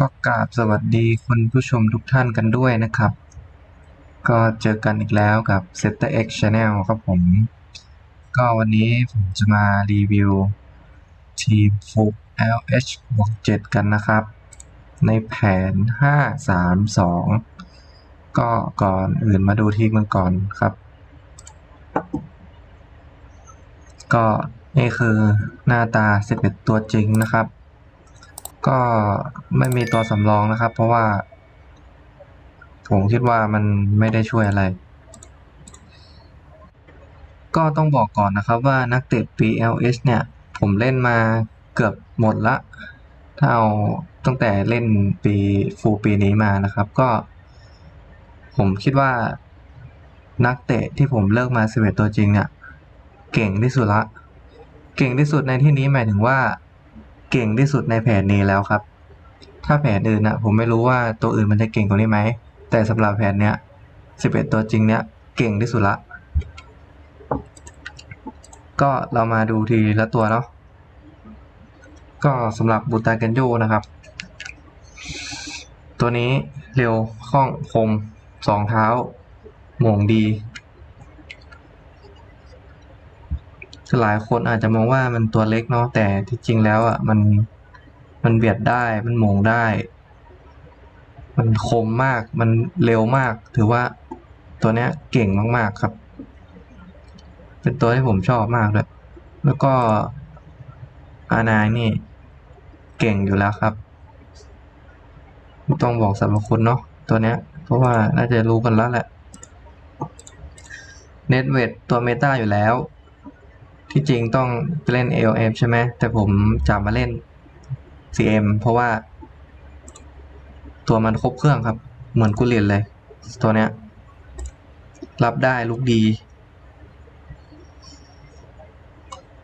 ก็กราบสวัสดีคุณผู้ชมทุกท่านกันด้วยนะครับ ก็เจอกันอีกแล้วกับ Setter X Channel ครับผม ก็วันนี้ผมจะมารีวิว ทีมฟุก LH บวก7กันนะครับ ในแผน 5 3 2 ก็ก่อนอื่นมาดูทีมกันก่อนครับ ก็นี่คือหน้าตา 11 ตัวจริงนะครับ ก็ไม่มีตัวสำรองนะครับ เพราะว่า ผมคิดว่ามันไม่ได้ช่วยอะไร ก็ต้องบอกก่อนนะครับว่านักเตะ PLS เนี่ย ผมเล่นมาเกือบหมดละ ถ้าเอาตั้งแต่เล่นปีฟูปีนี้มานะครับ ก็ ผมคิดว่านักเตะที่ผมเลิกมา 11 ตัวจริงเนี่ย เก่งที่สุดละ เก่งที่สุดในที่นี้หมายถึงว่า เก่งที่สุดในแผนนี้แล้วครับ ถ้าแผนอื่นนะผมไม่รู้ว่าตัวอื่นมันจะเก่งกว่านี้ไหม แต่สำหรับแผนเนี้ย11 ตัวจริงเนี้ยเก่งที่สุดละ ก็เรามาดูทีละตัวเนาะก็สำหรับบูตาเกนโยนะครับ ตัวนี้เร็วคล่องคมสองเท้าหม่งดี หลายคนอาจจะมองว่ามันตัวเล็กเนาะแต่ที่จริงแล้วอะมันมันเบียดได้มันโหมงได้ มันคมมากมันเร็วมาก ถือว่าตัวเนี้ยเก่งมากๆครับ เป็นตัวที่ผมชอบมากเลยแล้วก็อานายนี่ เก่งอยู่แล้วครับไม่ต้องบอกสรรพคุณเนาะตัวเนี้ย เพราะว่าน่าจะรู้กันแล้วแหละเน็ตเวทตัวเมตาอยู่แล้ว ที่จริงต้องเล่น AOM ใช่ไหมแต่ผมจับมาเล่น CM เพราะว่า ตัวมันครบเครื่องครับ เหมือนกุเลียนเลย ตัวเนี้ย รับได้ลุกดี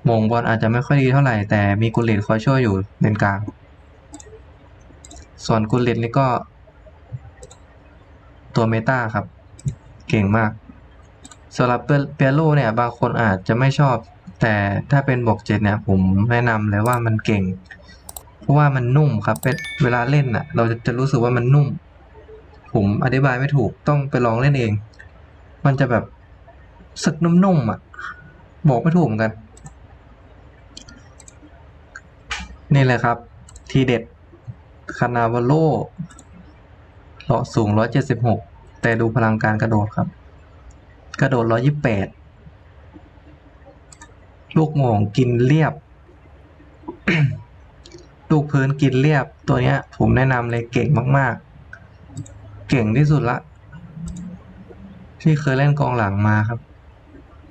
มงบอลอาจจะไม่ค่อยดีเท่าไหร่ แต่มีกุเลียนคอยช่วยอยู่เลนกลาง ส่วนกุเลียนนี่ก็ ตัวเมตาครับ เก่งมากสำหรับเปียโลเนี่ย บางคนอาจจะไม่ชอบ แต่ถ้าเป็นบวกเจ็ดเนี่ยผมแนะนำเลยว่ามันเก่ง เพราะว่ามันนุ่มครับเป็นเวลาเล่นอะ เราจะจะรู้สึกว่ามันนุ่ม ผมอธิบายไม่ถูกต้องไปลองเล่นเอง มันจะแบบสึกนุ่มๆอะ บอกไม่ถูกเหมือนกัน นี่เลยครับ ทีเด็ดคานาวาโลเลาะสูง 176 แต่ดูพลังการกระโดดครับ กระโดด 128 ลูกโหม่งกินเรียบ ลูกพื้นกินเรียบตัวเนี้ย ผมแนะนำเลยเก่งมาก ๆ เก่งที่สุดละ ที่เคยเล่นกองหลังมาครับ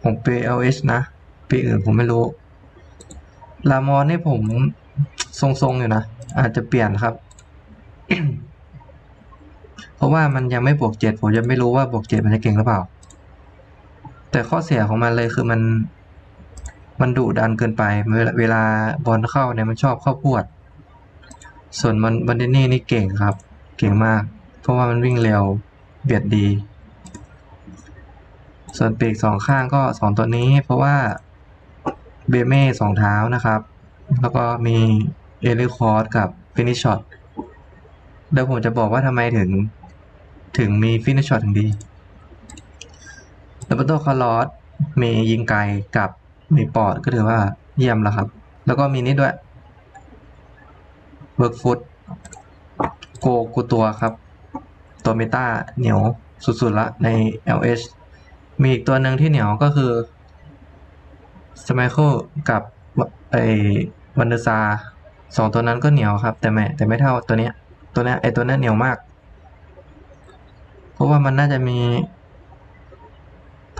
ผมเป LH นะปีอื่นผมไม่รู้ลามอนนี่ผมทรงๆอยู่นะ อาจจะเปลี่ยนครับ เพราะว่ามันยังไม่บวกเจ็ดผมยังไม่รู้ว่าบวกเจ็ดมันจะเก่งหรือเปล่า แต่ข้อเสียของมันเลยคือมัน มันดุดันเกินไป เวลาบอลเข้าเนี่ยมันชอบเข้าพวด ส่วนมันบันเดนี่นี่เก่งครับ เก่งมาก เพราะว่ามันวิ่งเร็วเบียดดี ส่วนปีกสองข้างก็สองตัวนี้ เพราะว่าเบเม่สองเท้านะครับ แล้วก็มีเอลิคอร์ดกับฟินิชช็อตเดี๋ยวผมจะบอกว่าทำไมถึงถึงมีฟินิชช็อตถึงดีดับเบิลโตคาร์ลอสมียิงไกลกับ มีปอดก็ถือว่าเยี่ยมแล้วครับ แล้วก็มีนี่ด้วยเบิร์กฟุตโกกูตัวครับ ตัวเมตาเหนียวสุดๆละใน LH มีอีกตัวหนึ่งที่เหนียวก็คือสไมเคิลกับไอวันเดอร์ซาสองตัวนั้นก็เหนียวครับ แต่ไม่แต่ไม่เท่าตัวเนี้ยตัวเนี้ยไอตัวเนี้ยเหนียวมาก เพราะว่ามันน่าจะมี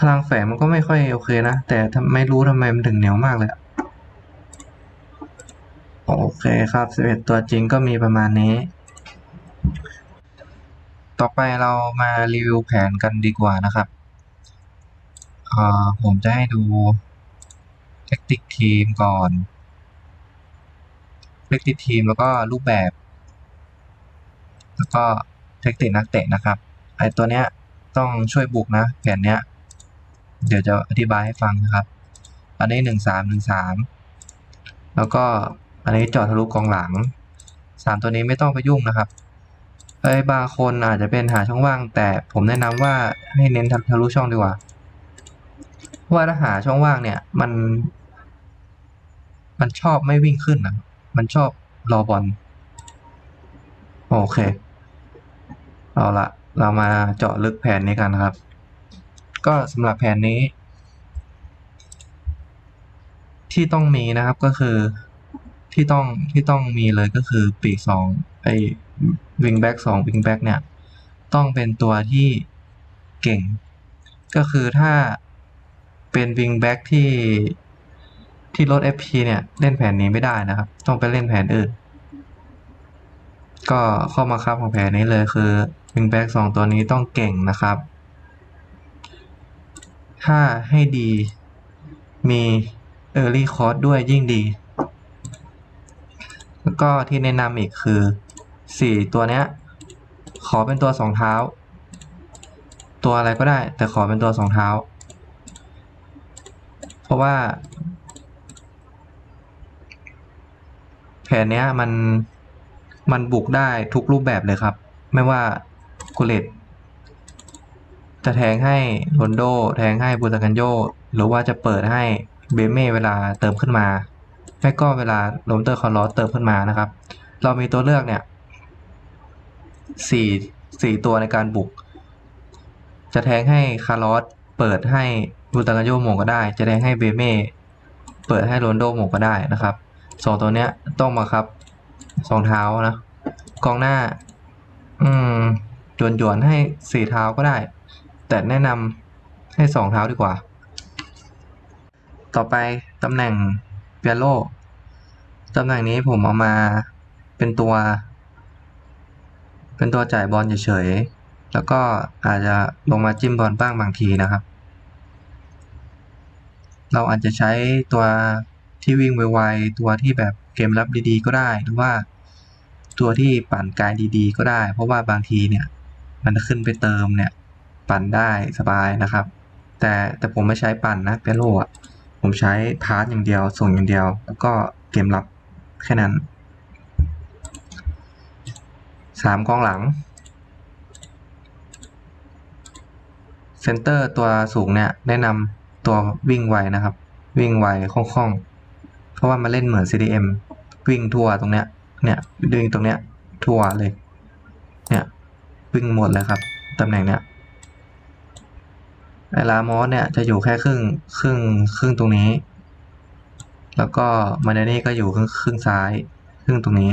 พลังแฝงมันก็ไม่ค่อยโอเคนะ แต่ไม่รู้ทำไมมันถึงเหนียวมากเลย โอเคครับ 11 ตัวจริงก็มีประมาณนี้ ต่อไปเรามารีวิวแผนกันดีกว่านะครับผมจะให้ดูแทคติกทีมก่อนแทคติกทีมแล้วก็รูปแบบ แล้วก็แทคติกนักเตะนะครับไอตัวเนี้ยต้องช่วยบุกนะ แผนเนี้ย เดี๋ยวจะอธิบายให้ฟังนะครับ อันนี้หนึ่งสามหนึ่งสามแล้วก็อันนี้เจอดทะลุกองหลังสามตัวนี้ไม่ต้องไปยุ่งนะครับเอ้บางคนอาจจะเป็นหาช่องว่าง แต่ผมแนะนำว่าให้เน้นททะลุช่องดีกว่าเพราะว่าถ้าหาช่องว่างเนี่ยมัน มันชอบไม่วิ่งขึ้นนะมันชอบรอบอลโอเค เอาละเรามาเจาะลึกแผนนี้กันครับ ก็สำหรับแผนนี้ ที่ต้องมีนะครับก็คือที่ต้องที่ต้องมีเลยก็คือปีกสองไอ้วิงแบ็กสองวิงแบ็กเนี่ย ต้องเป็นตัวที่เก่ง ก็คือถ้าเป็นวิงแบ็กที่ที่ลด FP เนี่ยเล่นแผนนี้ไม่ได้นะครับ ต้องไปเล่นแผนอื่น ก็ข้อมาครับของแผนนี้เลยคือวิงแบ็กสองตัวนี้ต้องเก่งนะครับ ถ้าให้ดี มี Early c o r s ด้วยยิ่งดี แล้วก็ที่แนะนำอีกคือ 4 ตัวเนี้ย ขอเป็นตัวสองเท้า ตัวอะไรก็ได้ แต่ขอเป็นตัวสองเท้า เพราะว่า แผนเนี้ยมัน มันบุกได้ทุกรูปแบบเลยครับ ไม่ว่ากุเลต จะแทงให้โรนโด แทงให้บูตากันโยหรือว่าจะเปิดให้เบเม่เวลาเติมขึ้นมาไม่ก็เวลาโรมเตอร์คอร์ลอสเติมขึ้นมานะครับ เรามีตัวเลือกเนี่ยสี่สี่ตัวในการบุก จะแทงให้คาร์ลอสเปิดให้บูตากันโยโมงก็ได้ จะแทงให้เบเม่เปิดให้โรนโดโมงก็ได้นะครับสองตัวเนี้ยต้องมาครับสองเท้านะกองหน้า อืมจวนๆให้สี่เท้าก็ได้ แต่แนะนำให้สองเท้าดีกว่า ต่อไปตำแหน่งเปียโลตำแหน่งนี้ผมเอามาเป็นตัว เป็นตัวจ่ายบอลเฉยๆ แล้วก็อาจจะลงมาจิ้มบอลบ้างบางทีนะครับ เราอาจจะใช้ตัวที่วิ่งไวๆ ตัวที่แบบเกมรับดีๆ ก็ได้ หรือว่าตัวที่ปั่นกายดีๆ ก็ได้ เพราะว่าบางทีเนี่ย มันขึ้นไปเติมเนี่ย ปั่นได้สบายนะครับ แต่แต่ผมไม่ใช้ปั่นนะเปโลอะผมใช้พาสอย่างเดียว ส่งอย่างเดียว แล้วก็เกมรับแค่นั้นสามกองหลังเซนเตอร์ตัวสูงเนี่ยแนะนำตัววิ่งไวนะครับ วิ่งไวคล่องๆ เพราะว่ามาเล่นเหมือน CDM วิ่งทั่วตรงเนี้ยเนี่ยวิ่งตรงเนี้ยทั่วเลย เนี่ย วิ่งหมดเลยครับตำแหน่งเนี้ย ไอลามอสเนี่ยจะอยู่แค่ครึ่งครึ่งครึ่งตรงนี้ แล้วก็มาเดนี่ก็อยู่ครึ่งครึ่งซ้าย ครึ่งตรงนี้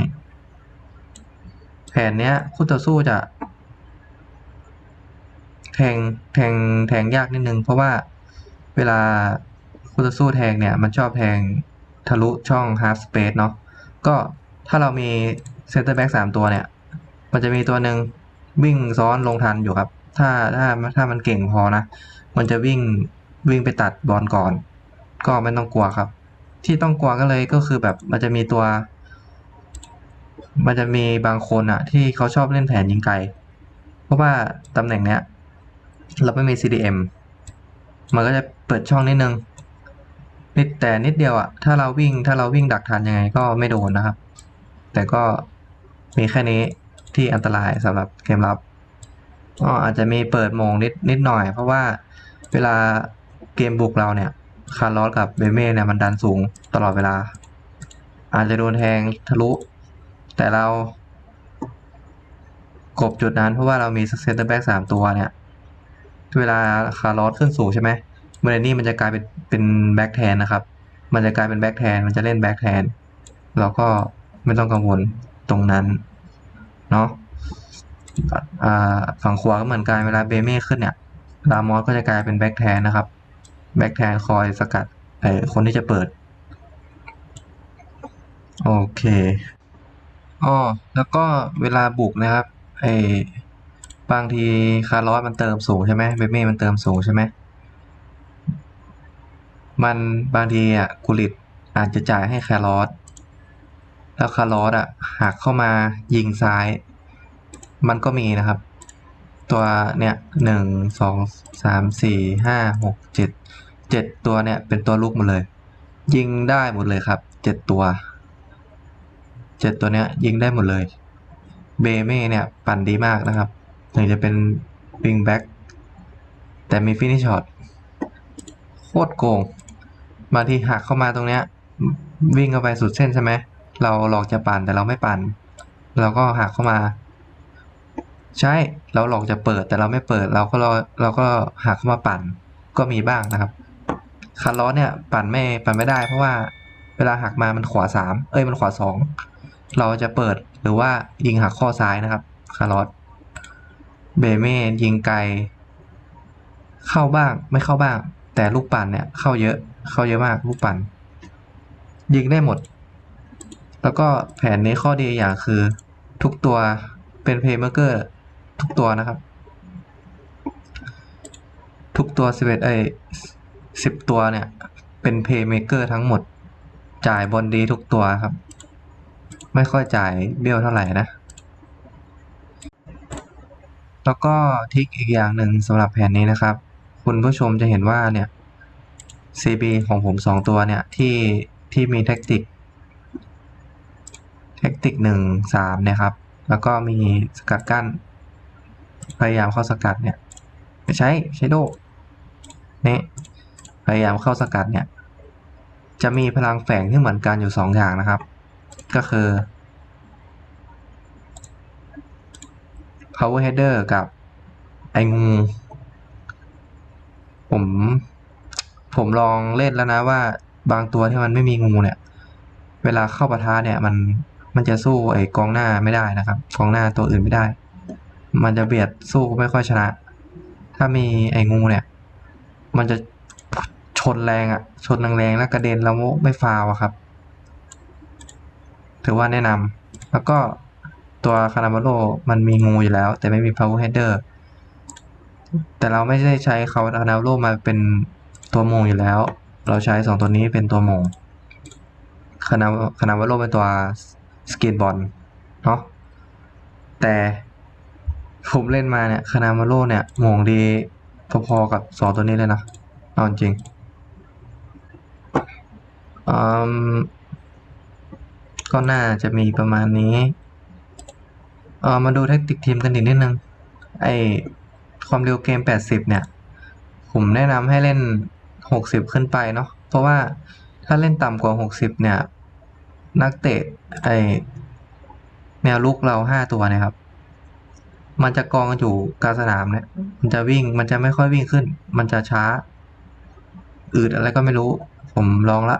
แผนเนี้ยคู่ต่อสู้จะ แทงแทงแทงยากนิดนึง เพราะว่าเวลาคู่ต่อสู้แทงเนี่ย มันชอบแทงทะลุช่อง half space เนาะก็ถ้าเรามีเซนเตอร์แบ็กสามตัวเนี่ย มันจะมีตัวหนึ่งวิ่งซ้อนลงทันอยู่ครับ ถ้าถ้าถ้ามันเก่งพอนะ มันจะวิ่งวิ่งไปตัดบอลก่อน ก็ไม่ต้องกลัวครับ ที่ต้องกลัวก็เลยก็คือแบบมันจะมีตัว มันจะมีบางคนอะที่เขาชอบเล่นแผนยิงไกล เพราะว่าตำแหน่งเนี้ยเราไม่มี CDM มันก็จะเปิดช่องนิดนึง นิดแต่นิดเดียวอะถ้าเราวิ่งถ้าเราวิ่งดักทันยังไงก็ไม่โดนนะครับ แต่ก็มีแค่นี้ที่อันตรายสำหรับเกมรับก็อาจจะมีเปิดโมงนิดนิดหน่อย เพราะว่า เวลาเกมบุกเราเนี่ยคาร์ลอสกับเบเม่เนี่ยมันดันสูงตลอดเวลา อาจจะโดนแทงทะลุ แต่เรา กบจุดนั้นเพราะว่าเรามีเซนเตอร์แบ็กสามตัวเนี่ย เวลาคาร์ลอสขึ้นสูงใช่ไหมเมเรนี่มันจะกลายเป็นเป็นแบ็กแทนนะครับ มันจะกลายเป็นแบ็กแทน มันจะเล่นแบ็กแทน เราก็ไม่ต้องกังวลตรงนั้น เนาะฝั่งขวาก็เหมือนกันเวลาเบเม่ขึ้นเนี่ย ลามอสก็จะกลายเป็นแบ็กแทนนะครับ แบ็กแทนคอยสกัดไอ้คนที่จะเปิด โอเคอ๋อแล้วก็เวลาบุกนะครับไอ้บางทีคาร์ลอสมันเติมสูงใช่ไหมเบเม่มันเติมสูงใช่ไหมมันบางทีอะกุลิตอาจจะจ่ายให้คาร์ลอสแล้วคาร์ลอสอะหักเข้ามายิงซ้าย มันก็มีนะครับ ตัวเนี่ยหนึ่งสองสามสี่ห้าหกเจ็ดเจ็ดตัวเนี่ยเป็นตัวลูกหมดเลย ยิงได้หมดเลยครับเจ็ดตัวเจ็ดตัวเนี้ยยิงได้หมดเลย เบเม่เนี่ยปั่นดีมากนะครับ ถึงจะเป็นวิงแบ็กแต่มีฟินิชช็อตโคตรโกงบางทีหักเข้ามาตรงเนี้ยวิ่งเข้าไปสุดเส้นใช่ไหมเราหลอกจะปั่นแต่เราไม่ปั่น เราก็หักเข้ามา ใช่เราหลอกจะเปิดแต่เราไม่เปิดเราก็เราเราก็หักเข้ามาปั่นก็มีบ้างนะครับคาร์ลอเนี่ยปั่นไม่ปั่นไม่ได้เพราะว่าเวลาหักมามันขวาสามเอ้ยมันขวาสองเราจะเปิดหรือว่ายิงหักข้อซ้ายนะครับคาร์ลอเบเม่ยิงไกล เข้าบ้างไม่เข้าบ้าง แต่ลูกปั่นเนี่ยเข้าเยอะเข้าเยอะมากลูกปั่น ยิงได้หมด แล้วก็แผนนี้ข้อดีอย่างคือ ทุกตัวเป็นเพย์เม r เกอร์ ทุกตัวนะครับ ทุกตัวสิบเอ็ดไอสิบตัวเนี่ย เป็นเพย์เมเกอร์ทั้งหมด จ่ายบอลดีทุกตัวครับ ไม่ค่อยจ่ายเบี้ยวเท่าไหร่นะ แล้วก็ทิกอีกอย่างหนึ่งสำหรับแผนนี้นะครับ คุณผู้ชมจะเห็นว่าเนี่ย CB ของผมสองตัวเนี่ย ที่ที่มีแท็กติกแท็กติกหนึ่งสามนี่ยครับ แล้วก็มีสกัดกั้น พยายามเข้าสกัดเนี่ยไม่ใช้ใช้โดนี่พยายามเข้าสกัดเนี่ย จะมีพลังแฝงที่เหมือนกันอยู่สองอย่างนะครับ ก็คือ power header กับไอ้งูผม ผมลองเล่นแล้วนะว่าบางตัวที่มันไม่มีงูเนี่ย เวลาเข้าปะทะเนี่ยมันมันจะสู้ไอ้กองหน้าไม่ได้นะครับ กองหน้าตัวอื่นไม่ได้ มันจะเบียดสู้ไม่ค่อยชนะ ถ้ามีไอ้งูเนี่ย มันจะชนแรงอะ่ะชนแรงๆแล้วกระเด็นแล้วไม่ฟาวอะครับ ถือว่าแนะนำแล้วก็ตัวคาราบาโลมันมีงูอยู่แล้ว แต่ไม่มี power header แต่เราไม่ได้ใช้คาราบาโลมาเป็นตัวมงอยู่แล้ว เราใช้สองตัวนี้เป็นตัวมงคานาคานาบาโลเป็นตัวสเกตบอลเนาะแต่ ผมเล่นมาเนี่ยคานาบาโลเนี่ยโมงดีพอๆกับสองตัวนี้เลยนะเอาจริงก็น่าจะมีประมาณนี้เออมาดูแท็กติกทีมกันอีกนิดนึง ไอความเร็วเกม 80 เนี่ย ผมแนะนำให้เล่น 60 ขึ้นไปเนาะ เพราะว่าถ้าเล่นต่ำกว่า 60 เนี่ย นักเตะไอแนวลุกเรา 5 ตัวนี่ยครับ มันจะกองอยู่กลางสนามเนี่ย มันจะวิ่ง มันจะไม่ค่อยวิ่งขึ้น มันจะช้า อืดอะไรก็ไม่รู้ ผมลองละ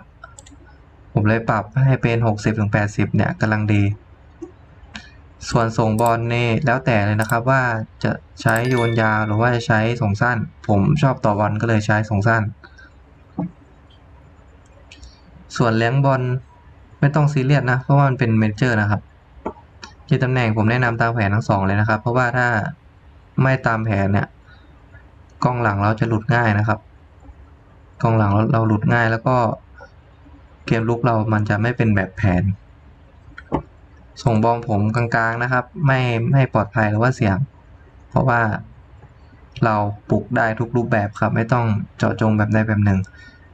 ผมเลยปรับให้เป็น 60-80 เนี่ยกำลังดี ส่วนส่งบอลนี่แล้วแต่เลยนะครับว่าจะใช้โยนยาวหรือว่าจะใช้ส่งสั้น ผมชอบต่อบอลก็เลยใช้ส่งสั้น ส่วนเลี้ยงบอลไม่ต้องซีเรียสนะ เพราะว่ามันเป็นเมเจอร์นะครับ ที่ตำแหน่งผมแนะนำตามแผนทั้งสองเลยนะครับ เพราะว่าถ้าไม่ตามแผนเนี่ยกล้องหลังเราจะหลุดง่ายนะครับ กล้องหลังเราเราหลุดง่ายแล้วก็เกมลุกเรามันจะไม่เป็นแบบแผน ส่งบอลผมกลางๆนะครับ ไม่ไม่ปลอดภัยหรือว่าเสี่ยง เพราะว่าเราปลุกได้ทุกรูปแบบครับ ไม่ต้องเจาะจงแบบใดแบบหนึ่ง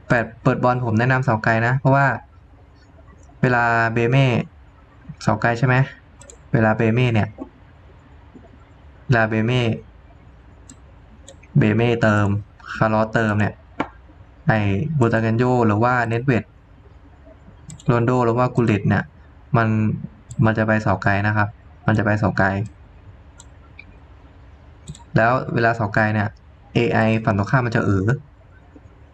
เปิดเปิดบอลผมแนะนำเสาไกลนะ เพราะว่าเวลาเบเม่เสาไกลใช่ไหม เวลาเบเม่เนี่ย เวลาเบเม่เบเม่เติม คาร์ลอสเติมเนี่ย ไอ้บูตาเกนโยหรือว่าเน็ตเวดโรนโดหรือว่ากุลิตเนี่ย มันมันจะไปเสาไกลนะครับ มันจะไปเสาไกล แล้วเวลาเสาไกลเนี่ย AI ฝั่งตรงข้ามมันจะเออ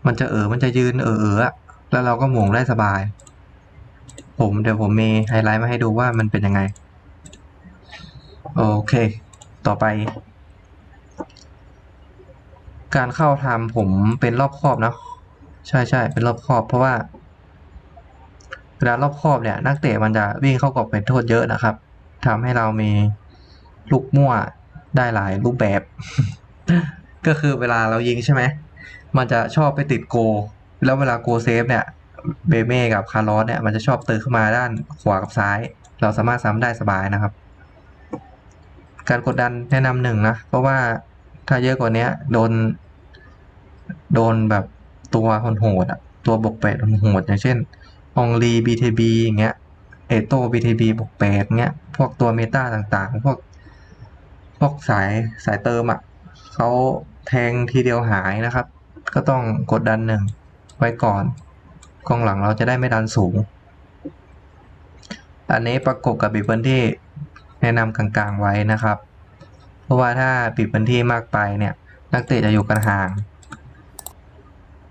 มันจะเออ มันจะยืนเออเอออะแล้วเราก็หม่งได้สบาย ผมเดี๋ยวผมมีไฮไลท์มาให้ดูว่ามันเป็นยังไง โอเค ต่อไป การเข้าทำผมเป็นรอบครอบนะ ใช่ใช่เป็นรอบครอบ เพราะว่า เวลารอบครอบเนี่ย นักเตะมันจะวิ่งเข้ากรอบเป็นโทษเยอะนะครับทำให้เรามีลูกมั่วได้หลายรูปแบบ ก็คือเวลาเรายิงใช่ไหม มันจะชอบไปติดโก แล้วเวลาโกเซฟเนี่ยเบเม่กับคาร์ลอสเนี่ยมันจะชอบเติร์เข้ามาด้านขวากับซ้าย เราสามารถซ้ำได้สบายนะครับ การกดดันแนะนำหนึ่งนะ เพราะว่าถ้าเยอะกว่านี้โดน โดนแบบตัวโหดอะตัวบกแปดโหดอย่างเช่นองลีบีเทบีอย่างเงี้ยเอโต BTB บวกแปดเงี้ยพวกตัวเมตาต่างๆ พวกพวกสายสายเติมอะเขาแทงทีเดียวหายนะครับ ก็ต้องกดดันหนึ่งไว้ก่อนกองหลังเราจะได้ไม่ดันสูง อันนี้ประกบกับบีบพื้นที่ แนะนำกลางๆไว้นะครับ เพราะว่าถ้าปิดพื้นที่มากไปเนี่ยนักเตะจะอยู่กันห่าง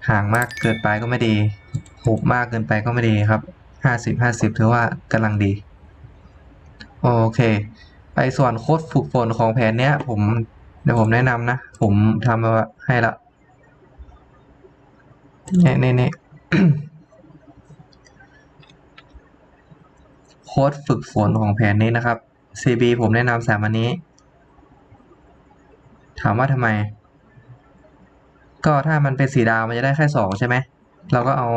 ห่างมากเกินไปก็ไม่ดีหุบมากเกินไปก็ไม่ดีครับห้าสิบห้าสิบถือว่ากำลังดี โอเคไอ้ส่วนโค้ดฝึกฝนของแผนเนี้ย ผมเดี๋ยวผมแนะนำนะ ผมทำมาให้ละเนี่ยเนี่ยเนี่ยโค้ดฝึกฝนของแผนนี้นะครับ CB ผมแนะนำสามอันนี้ ถามว่าทำไม ก็ถ้ามันเป็นสีดาวมันจะได้แค่สองใช่ไหม เราก็เอา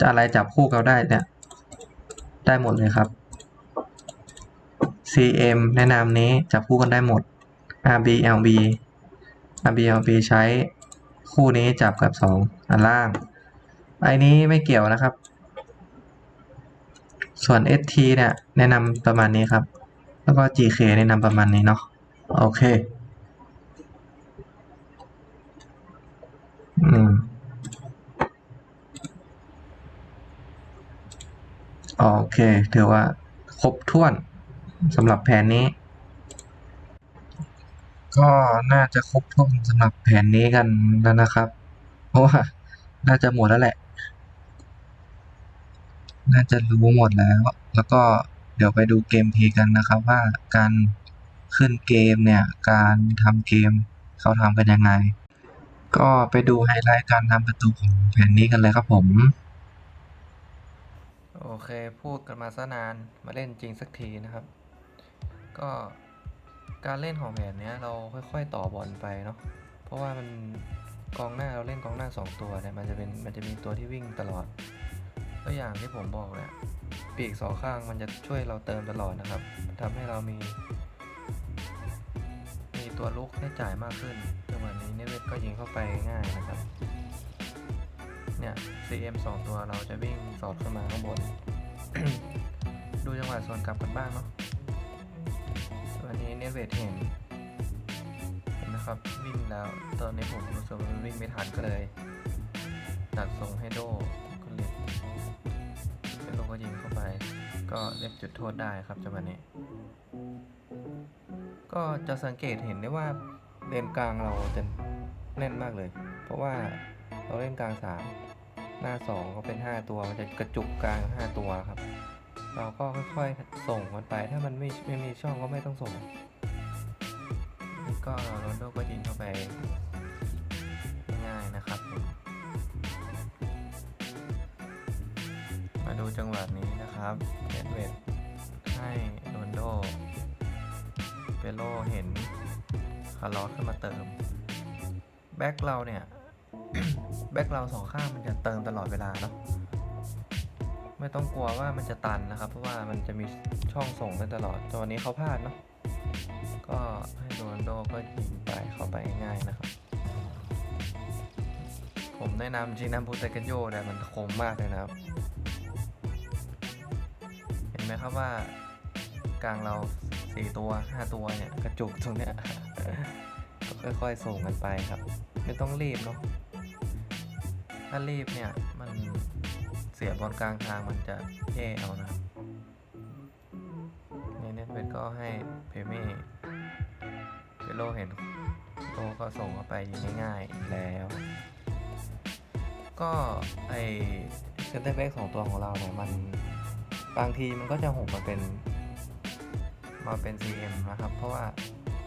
จะอะไรจับคู่กันได้เนี่ย ได้หมดเลยครับ CM แนะนำนี้จับคู่กันได้หมด RB LB RB LB ใช้คู่นี้จับกับสองอันล่าง ไอ้นี้ไม่เกี่ยวนะครับ ส่วน ST เนี่ยแนะนำประมาณนี้ครับ แล้วก็ GK แนะนำประมาณนี้เนาะโอเคอืมโอเค ถือว่าครบถ้วนสำหรับแผนนี้ ก็น่าจะครบถ้วนสำหรับแผนนี้กันแล้วนะครับ เพราะว่าน่าจะหมดแล้วแหละ น่าจะรู้หมดแล้ว แล้วก็เดี๋ยวไปดูเกมเพลย์กันนะครับ ว่าการขึ้นเกมเนี่ย การทำเกมเขาทำกันยังไง ก็ไปดูไฮไลท์การทำประตูของแผนนี้กันเลยครับผม โอเคพูดกันมาซะนานมาเล่นจริงสักทีนะครับ ก็การเล่นของแผนเนี้ยเราค่อย ๆ ต่อบอลไปเนาะเพราะว่ามันกองหน้าเราเล่นกองหน้าสองตัวเนี่ยมันจะเป็นมันจะมีตัวที่วิ่งตลอด ตัวอย่างที่ผมบอกเนี่ยปีกสองข้างมันจะช่วยเราเติมตลอดนะครับทำให้เรามี มีตัวลุกให้จ่ายมากขึ้นจังหวะนี้เนเวทก็ยิงเข้าไปง่ายนะครับเนี่ย CM สองตัวเราจะวิ่งสอดขึ้นมาข้างบน ดูจังหวะส่วนกลับกันบ้างเนาะวันนี้เนเวทเห็นเห็นนะครับวิ่งแล้ว ตอนนี้ผมรู้สึกว่ามันวิ่งไม่ทันก็เลยตัดส่งให้โด ก็ยิงเข้าไป ก็เล็บจุดโทษได้ครับจังหวะนี้ ก็จะสังเกตเห็นได้ว่าเลนกลางเราจะแน่นมากเลย เพราะว่าเราเล่นกลางสามหน้าสองก็เป็นห้าตัวมันจะกระจุกกลางห้าตัวครับ เราก็ค่อยๆส่งมันไป ถ้ามันไม่ไม่มีช่องก็ไม่ต้องส่งนี่ก็โรนโดก็ยิงเข้าไปง่ายๆนะครับ ดูจังหวะนี้นะครับเอ็ดเวดให้โรนโด เปโลเห็นคาร์ลอสขึ้นมาเติม แบ็คเราเนี่ย แบ็คเราสองข้างมันจะเติมตลอดเวลาเนาะ ไม่ต้องกลัวว่ามันจะตันนะครับ เพราะว่ามันจะมีช่องส่งได้ตลอดตวันนี้เขาพลาดเนาะ ก็ให้โรนโดก็ยิงไปเข้าไปง่ายนะครับผมแนะนำจีนัมพูเตกันโยเนี่ยมันคมมากเลยนะครับ ไหมครับว่ากลางเราสี่ตัวห้าตัวเนี่ยกระจุกตรงเนี้ยก็ค่อยๆส่งกันไปครับ ไม่ต้องรีบเนาะถ้ารีบเนี่ยมันเสียบอลกลางทางมันจะแย่เอานะครับนี่เน็ตเวทก็ให้เพเม่เปโลเห็นโลก็ส่งเข้าไปยิงง่ายๆแล้ว ก็ไอเซนเตอร์แบ็กสองตัวของเราเนี่ยมัน บางทีมันก็จะหกมาเป็นมาเป็น CM นะครับ เพราะว่า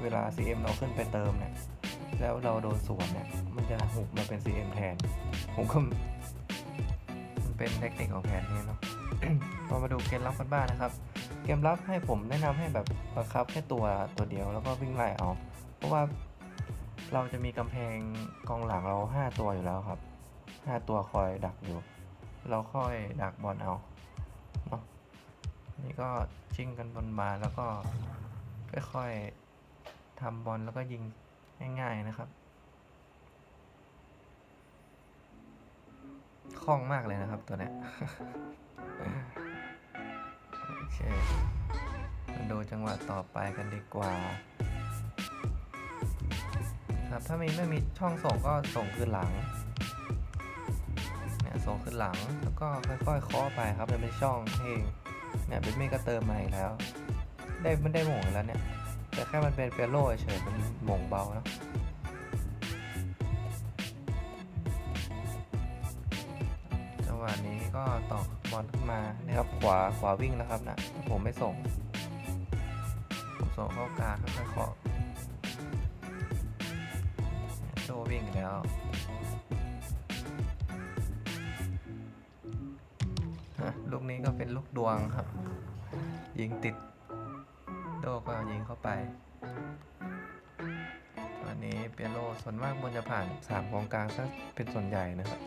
เวลา CM เราขึ้นไปเติมเนี่ย แล้วเราโดนสวนเนี่ย มันจะหุบมาเป็น CM แทน ผมก็มันเป็นเทคนิคของแผนนี้เนาะพอมาดูเกมรับกันบ้างนะครับ เกมรับให้ผมแนะนำให้แบบบังคับแค่ตัวตัวเดียวแล้วก็วิ่งไล่เอา เพราะว่าเราจะมีกำแพงกองหลังเรา 5 ตัวอยู่แล้วครับ 5 ตัวคอยดักอยู่ เราค่อยดักบอลเอา นี่ก็ชิงกันบนบาแล้วก็ค่อยๆทำบอลแล้วก็ยิงง่าย ๆนะครับคล่องมากเลยนะครับตัวเนี้ยโอเคมาดูจังหวะต่อไปกันดีกว่า ครับถ้ามีไม่มีช่องส่งก็ส่งคืนหลังเนี่ยส่งขึ้นหลังแล้วก็ค่อยๆเคาะไปครับเป็นช่องเอง เนี่ยเป็นเมฆก็เติมมาอีกแล้ว ได้มันได้หม่งแล้วเนี่ย แต่แค่มันเป็นเปโลเฉยมันหม่งเบาเนอะจังหวะนี้ก็ตอกบอลขึ้นมานะครับขวาขวาวิ่งแล้วครับนะผมไม่ส่งผมส่งเข้ากลางค่อยๆเคาะโดวิ่งแล้ว ลูกนี้ก็เป็นลูกดวงครับ ยิงติด โดก็ยิงเข้าไปวันนี้เปียโลส่วนมากบนจะผ่านสามกองกลางซะเป็นส่วนใหญ่นะครับ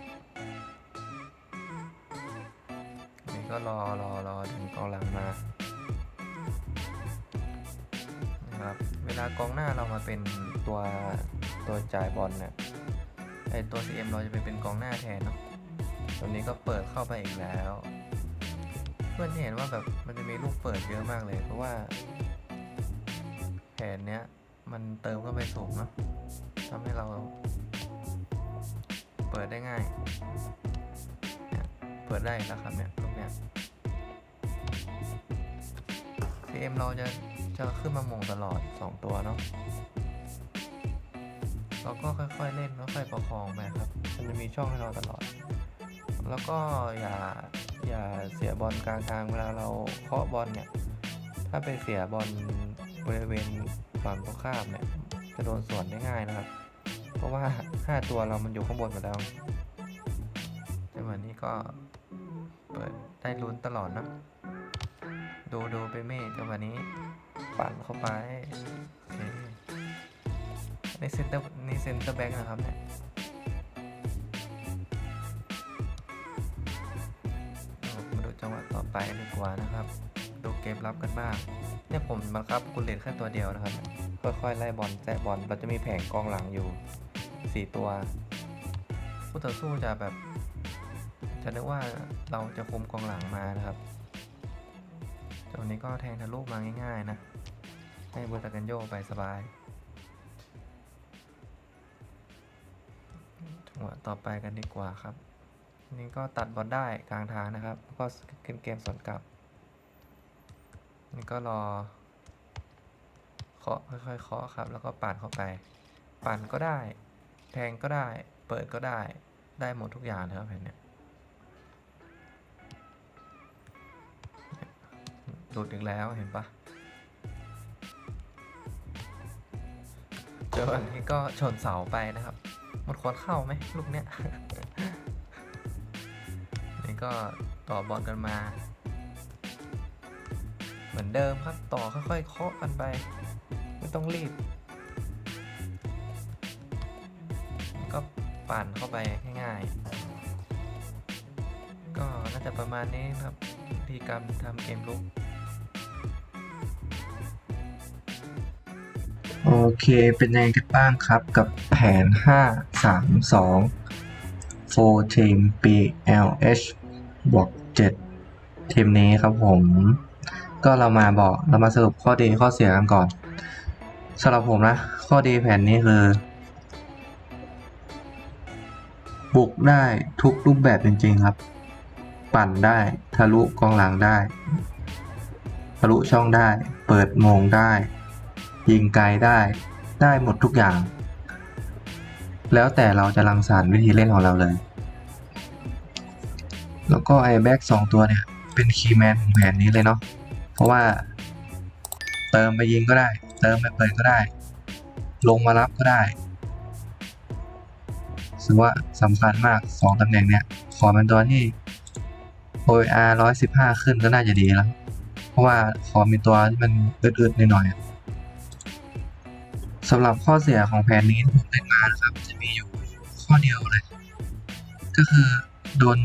นี่ก็รอรอรอดึงกองหลังมานะครับเวลากองหน้าเรามาเป็นตัวตัวจ่ายบอลเนี่ยไอตัว CM เราจะไปเป็นกองหน้าแทนเนาะตัวนี้ก็เปิดเข้าไปอีกแล้ว เพื่อนเห็นว่าแบบมันจะมีลูกเปิดเยอะมากเลย เพราะว่า แผนเนี้ยมันเติมเข้าไปสูงเนอะทำให้เรา เปิดได้ง่ายเนี่ยเปิดได้แล้วครับเนี่ยลูกเนี้ย CM เราจะจะขึ้นมามงตลอด 2 ตัวเนาะเราก็ค่อยๆเล่นค่อยๆประคองไปครับ มันจะมีช่องให้เราตลอด แล้วก็อย่า อย่าเสียบอลกลางทางเวลาเราเคาะบอลเนี่ย ถ้าไปเสียบอลบริเวณฝั่งตรงข้ามเนี่ยจะโดนสวนได้ง่ายนะครับ เพราะว่า 5 ตัวเรามันอยู่ข้างบนหมดแล้วจังหวะนี้ก็เปิดได้ลุ้นตลอดนะ ดูดูไปเมฆจังหวะนี้ปั่นเข้าไปในเซนเตอร์ในเซนเตอร์แบ็กนะครับเนี่ย ไปดีกว่านะครับ ดูเกมรับกันบ้างเนี่ยผมบังคับกุลเลนแค่ตัวเดียวนะครับ ค่อยๆไล่บอลแตะบอลเราจะมีแผงกองหลังอยู่ 4 ตัวผู้ต่อสู้จะแบบ จะนึกว่าเราจะคุมกองหลังมานะครับแต่วันนี้ก็แทงทะลุมาง่าย ๆ นะ ให้เบอร์ตากันโยไปสบายจังหวะต่อไปกันดีกว่าครับ นี่ก็ตัดบอลได้กลางทางนะครับแล้วก็ขึ้นเกมสวนกลับ นี่ก็รอเคาะค่อยๆเคาะครับ แล้วก็ปั่นเข้าไป ปั่นก็ได้ แทงก็ได้ เปิดก็ได้ ได้หมดทุกอย่างนะครับแผ่นเนี้ยหลุดอีกแล้วเห็นปะเจออันนี้ก็ชนเสาไปนะครับ หมันควรเข้าไหมลูกเนี้ย ก็ต่อบอลกันมา เหมือนเดิมครับต่อค่อยๆเคาะกันไป ไม่ต้องรีบ ก็ปั่นเข้าไปง่ายๆ ก็น่าจะประมาณนี้ครับวิธีการทำเกมลุกโอเคเป็นยังไงกันบ้างครับกับแผน 5 3 2 4ทีม BLH บวก7ทีมนี้ครับผม ก็เรามาบอกเรามาสรุปข้อดีข้อเสียกันก่อนสำหรับผมนะ ข้อดีแผนนี้คือ บุกได้ทุกรูปแบบจริง ๆ ครับ ปั่นได้ทะลุกองหลังได้ ทะลุช่องได้ เปิดโมงได้ ยิงไกลได้ ได้หมดทุกอย่าง แล้วแต่เราจะรังสรรค์วิธีเล่นของเราเลย แล้วก็ไอ้แบ็กสองตัวเนี่ย เป็นคีย์แมนของแผนนี้เลยเนาะเพราะว่า เติมไปยิงก็ได้ เติมไปเปิดก็ได้ ลงมารับก็ได้ถือว่าสำคัญมากสองตำแหน่งเนี่ย ขอเป็นตัวที่ OR 115 ขึ้นก็น่าจะดีแล้ว เพราะว่าขอมีตัวที่มันอึดๆหน่อยๆสำหรับข้อเสียของแผนนี้ที่ผมเล่นมานะครับ จะมีอยู่ข้อเดียวเลย ก็คือโดน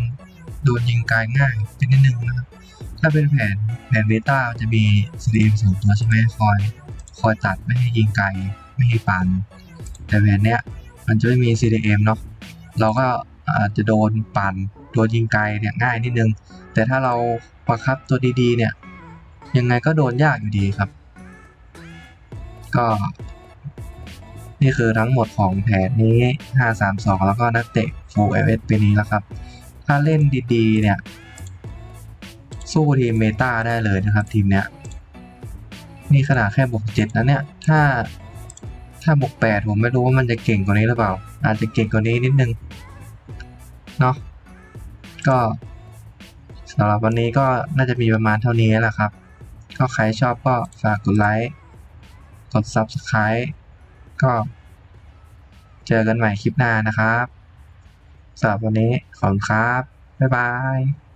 โดนยิงไกลง่ายเป็นนิดนึงนะครับถ้าเป็นแผนแผนเบต้าจะมี CDM สองตัวใช่ไหมคอย คอยตัดไม่ให้ยิงไกลไม่ให้ปันแต่แผนเนี้ยมันจะไม่มี CDM เนาะเราก็อาจจะโดนปั่นโดนยิงไกลเนี่ยง่ายนิดนึง แต่ถ้าเราประคับตัวดีๆเนี่ยยังไงก็โดนยากอยู่ดีครับ ก็ นี่คือทั้งหมดของแผนนี้ 532 แล้วก็นักเตะ Full FS ปีนี้แล้วครับ ถ้าเล่นดีๆ เนี่ย สู้ทีมเมตาได้เลยนะครับทีมเนี้ยนี่ขนาดแค่บวกเจ็ดนะเนี่ย ถ้า ถ้าบวกแปดผมไม่รู้ว่ามันจะเก่งกว่านี้หรือเปล่า อาจจะเก่งกว่านี้นิดนึง เนาะ ก็สำหรับวันนี้ก็น่าจะมีประมาณเท่านี้แหละครับ ก็ใครชอบก็ฝากกดไลค์ กด Subscribe ก็เจอกันใหม่คลิปหน้านะครับ สำหรับวันนี้ขอบคุณครับ บ๊ายบาย